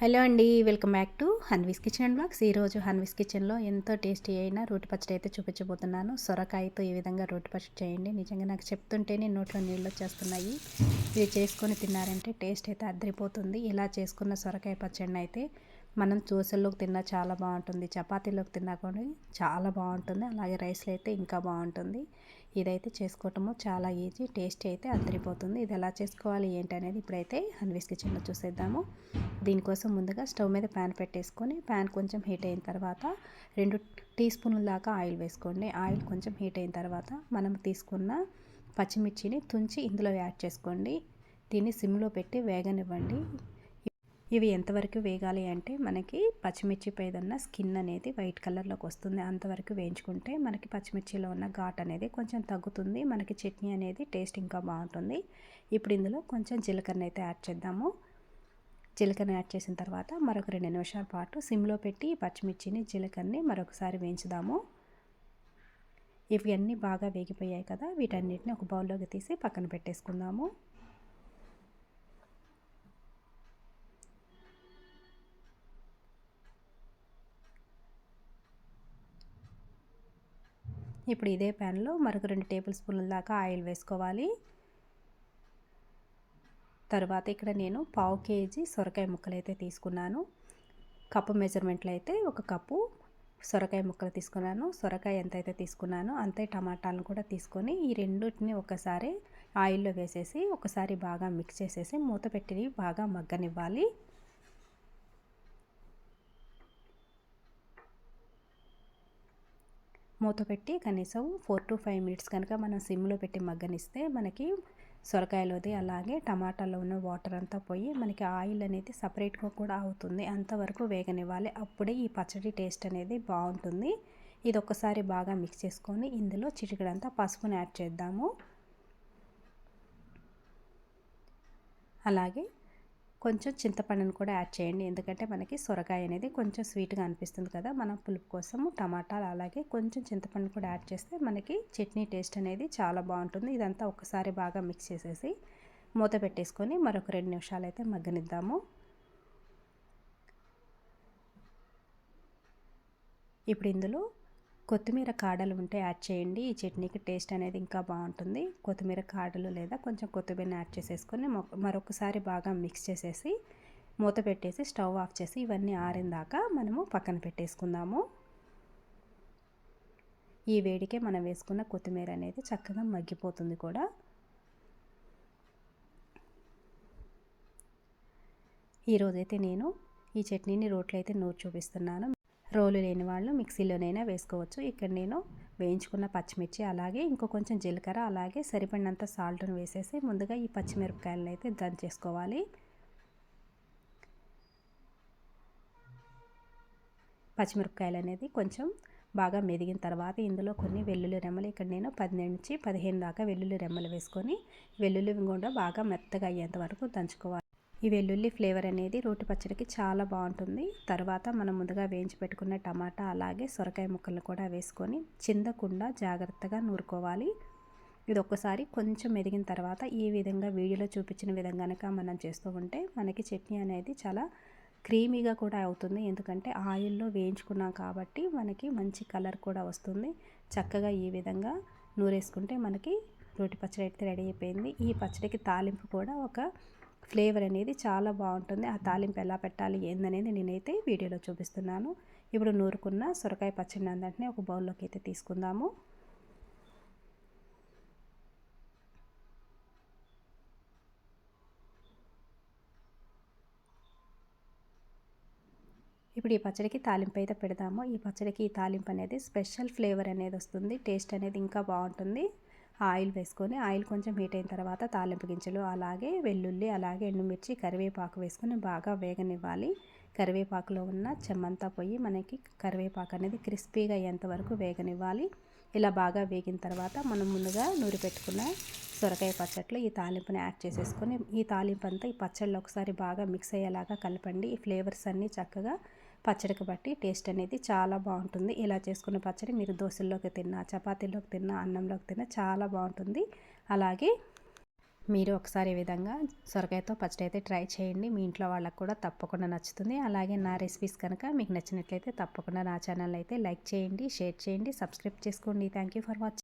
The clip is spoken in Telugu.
హలో అండి welcome back to Hanvi's kitchen and blogs. ఈరోజు హన్వీస్ కిచెన్లో ఎంతో టేస్టీ అయిన రోటి పచ్చడి అయితే చూపించబోతున్నాను. సొరకాయతో ఈ విధంగా రోటి పచ్చడి చేయండి. నిజంగా నాకు చెప్తుంటేనే నోట్లో నీళ్ళు వచ్చేస్తున్నాయి. ఇది చేసుకొని తిన్నారంటే టేస్ట్ అయితే అద్దరిపోతుంది. ఇలా చేసుకున్న సొరకాయ పచ్చడిని అయితే మనం దోశల్లోకి తిన్నా చాలా బాగుంటుంది చపాతీలోకి తిన్నా కూడా చాలా బాగుంటుంది అలాగే రైస్లో అయితే ఇంకా బాగుంటుంది. ఇదైతే చేసుకోవటము చాలా ఈజీ టేస్ట్ అయితే అద్దరిపోతుంది. ఇది ఎలా చేసుకోవాలి ఏంటి అనేది ఇప్పుడైతే హన్వీస్ కిచెన్లో చూసేద్దాము. దీనికోసం ముందుగా స్టవ్ మీద ప్యాన్ పెట్టేసుకొని ప్యాన్ కొంచెం హీట్ అయిన తర్వాత రెండు టీ స్పూన్ల దాకా ఆయిల్ వేసుకోండి. ఆయిల్ కొంచెం హీట్ అయిన తర్వాత మనం తీసుకున్న పచ్చిమిర్చిని తుంచి ఇందులో యాడ్ చేసుకోండి. దీన్ని సిమ్లో పెట్టి వేగనివ్వండి. ఇవి ఎంతవరకు వేగాలి అంటే మనకి పచ్చిమిర్చి పైదన్న స్కిన్ అనేది వైట్ కలర్లోకి వస్తుంది. అంతవరకు వేయించుకుంటే మనకి పచ్చిమిర్చిలో ఉన్న ఘాట్ అనేది కొంచెం తగ్గుతుంది. మనకి చట్నీ అనేది టేస్ట్ ఇంకా బాగుంటుంది. ఇప్పుడు ఇందులో కొంచెం జీలకర్ర అయితే యాడ్ చేద్దాము. జీలకర్ర యాడ్ చేసిన తర్వాత మరొక రెండు నిమిషాల పాటు సిమ్లో పెట్టి పచ్చిమిర్చిని జీలకర్రని మరొకసారి వేయించుదాము. ఇవన్నీ బాగా వేగిపోయాయి కదా వీటన్నిటిని ఒక బౌల్లోకి తీసి పక్కన పెట్టేసుకుందాము. ఇప్పుడు ఇదే ప్యాన్లో మరొక రెండు టేబుల్ స్పూన్ల దాకా ఆయిల్ వేసుకోవాలి. తర్వాత ఇక్కడ నేను పావు కేజీ సొరకాయ ముక్కలు అయితే తీసుకున్నాను. కప్పు మెజర్మెంట్లో అయితే ఒక కప్పు సొరకాయ ముక్కలు తీసుకున్నాను. సొరకాయ ఎంత అయితే తీసుకున్నానో అంతే టమాటాలను కూడా తీసుకొని ఈ రెండింటిని ఒకసారి ఆయిల్లో వేసేసి ఒకసారి బాగా మిక్స్ చేసేసి మూత పెట్టి బాగా మగ్గనివ్వాలి. మూత పెట్టి కనీసం ఫోర్ టు ఫైవ్ మినిట్స్ కనుక మనం సిమ్లో పెట్టి మగ్గనిస్తే మనకి సొరకాయలోది అలాగే టమాటాలో ఉన్న వాటర్ అంతా పోయి మనకి ఆయిల్ అనేది సపరేట్గా కూడా అవుతుంది. అంతవరకు వేగనివ్వాలి. అప్పుడే ఈ పచ్చడి టేస్ట్ అనేది బాగుంటుంది. ఇది ఒక్కసారి బాగా మిక్స్ చేసుకొని ఇందులో చిటికడంతా పసుపుని యాడ్ చేద్దాము. అలాగే కొంచెం చింతపండును కూడా యాడ్ చేయండి. ఎందుకంటే మనకి సొరకాయ అనేది కొంచెం స్వీట్గా అనిపిస్తుంది కదా! మనం పులుపు కోసము టమాటాలు అలాగే కొంచెం చింతపండు కూడా యాడ్ చేస్తే మనకి చట్నీ టేస్ట్ అనేది చాలా బాగుంటుంది. ఇదంతా ఒకసారి బాగా మిక్స్ చేసేసి మూత పెట్టేసుకొని మరొక రెండు నిమిషాలు అయితే మగ్గనిద్దాము. ఇప్పుడు ఇందులో కొత్తిమీర కాడలు ఉంటే యాడ్ చేయండి. ఈ చట్నీకి టేస్ట్ అనేది ఇంకా బాగుంటుంది. కొత్తిమీర కాడలు లేదా కొంచెం కొత్తిమీర యాడ్ చేసేసుకొని మరొకసారి బాగా మిక్స్ చేసేసి మూత పెట్టేసి స్టవ్ ఆఫ్ చేసి ఇవన్నీ ఆరిందాక మనము పక్కన పెట్టేసుకుందాము. ఈ వేడికే మనం వేసుకున్న కొత్తిమీర అనేది చక్కగా మగ్గిపోతుంది కూడా. ఈరోజైతే నేను ఈ చట్నీని రోట్లో అయితే నూరు చూపిస్తున్నాను. రోలు లేని వాళ్ళు మిక్సీలోనైనా వేసుకోవచ్చు. ఇక్కడ నేను వేయించుకున్న పచ్చిమిర్చి అలాగే ఇంకో కొంచెం జీలకర్ర అలాగే సరిపడినంత సాల్ట్ను వేసేసి ముందుగా ఈ పచ్చిమిరపకాయలను అయితే దంచేసుకోవాలి పచ్చిమిరపకాయలు అనేది కొంచెం బాగా మెదిగిన తర్వాత ఇందులో కొన్ని వెల్లుల్లి రెమ్మలు ఇక్కడ నేను పది నుంచి పదిహేను దాకా వెల్లుల్లి రెమ్మలు వేసుకొని వెల్లుల్లి కూడా బాగా మెత్తగా అయ్యేంత వరకు దంచుకోవాలి. ఈ వెల్లుల్లి ఫ్లేవర్ అనేది రోటి పచ్చడికి చాలా బాగుంటుంది. తర్వాత మనం ముందుగా వేయించి పెట్టుకున్న టమాటా అలాగే సొరకాయ ముక్కలు కూడా వేసుకొని చిందకుండా జాగ్రత్తగా నూరుకోవాలి. ఇది ఒక్కసారి కొంచెం ఎదిగిన తర్వాత ఈ విధంగా వీడియోలో చూపించిన విధంగా మనం చేస్తూ ఉంటే మనకి చట్నీ అనేది చాలా క్రీమీగా కూడా అవుతుంది. ఎందుకంటే ఆయిల్లో వేయించుకున్నాం కాబట్టి మనకి మంచి కలర్ కూడా వస్తుంది. చక్కగా ఈ విధంగా నూరేసుకుంటే మనకి రోటి పచ్చడి అయితే రెడీ అయిపోయింది. ఈ పచ్చడికి తాలింపు కూడా ఒక ఫ్లేవర్ అనేది చాలా బాగుంటుంది. ఆ తాలింపు ఎలా పెట్టాలి ఏందనేది నేనైతే వీడియోలో చూపిస్తున్నాను. ఇప్పుడు నూరుకున్న సొరకాయ పచ్చడి అందరినీ ఒక బౌల్లోకి అయితే తీసుకుందాము. ఇప్పుడు ఈ పచ్చడికి తాలింపు అయితే పెడదాము. ఈ పచ్చడికి ఈ తాలింపు అనేది స్పెషల్ ఫ్లేవర్ అనేది వస్తుంది. టేస్ట్ అనేది ఇంకా బాగుంటుంది. ఆయిల్ వేసుకొని ఆయిల్ కొంచెం హీట్ అయిన తర్వాత తాలింపు గింజలు అలాగే వెల్లుల్లి అలాగే ఎండుమిర్చి కరివేపాకు వేసుకొని బాగా వేగనివ్వాలి. కరివేపాకులో ఉన్న చెమ్మంతా పోయి మనకి కరివేపాకు అనేది క్రిస్పీగా అయ్యేంత వరకు వేగనివ్వాలి. ఇలా బాగా వేగిన తర్వాత మనం ముందుగా నూరి పెట్టుకున్న సొరకాయ పచ్చట్లో ఈ తాలింపుని యాడ్ చేసేసుకొని ఈ తాలింపు అంతా ఈ పచ్చళ్ళు ఒకసారి బాగా మిక్స్ అయ్యేలాగా కలపండి. ఈ ఫ్లేవర్స్ అన్నీ చక్కగా పచ్చడికి బట్టి టేస్ట్ అనేది చాలా బాగుంటుంది. ఇలా చేసుకున్న పచ్చడి మీరు దోశల్లోకి తిన్నా చపాతీలోకి తిన్నా అన్నంలోకి తిన్నా చాలా బాగుంటుంది. అలాగే మీరు ఒకసారి ఈ విధంగా సొరకాయతో పచ్చడి అయితే ట్రై చేయండి. మీ ఇంట్లో వాళ్ళకు కూడా తప్పకుండా నచ్చుతుంది. అలాగే నా రెసిపీస్ కనుక మీకు నచ్చినట్లయితే తప్పకుండా నా ఛానల్ అయితే లైక్ చేయండి షేర్ చేయండి సబ్స్క్రైబ్ చేసుకోండి. Thank you for watching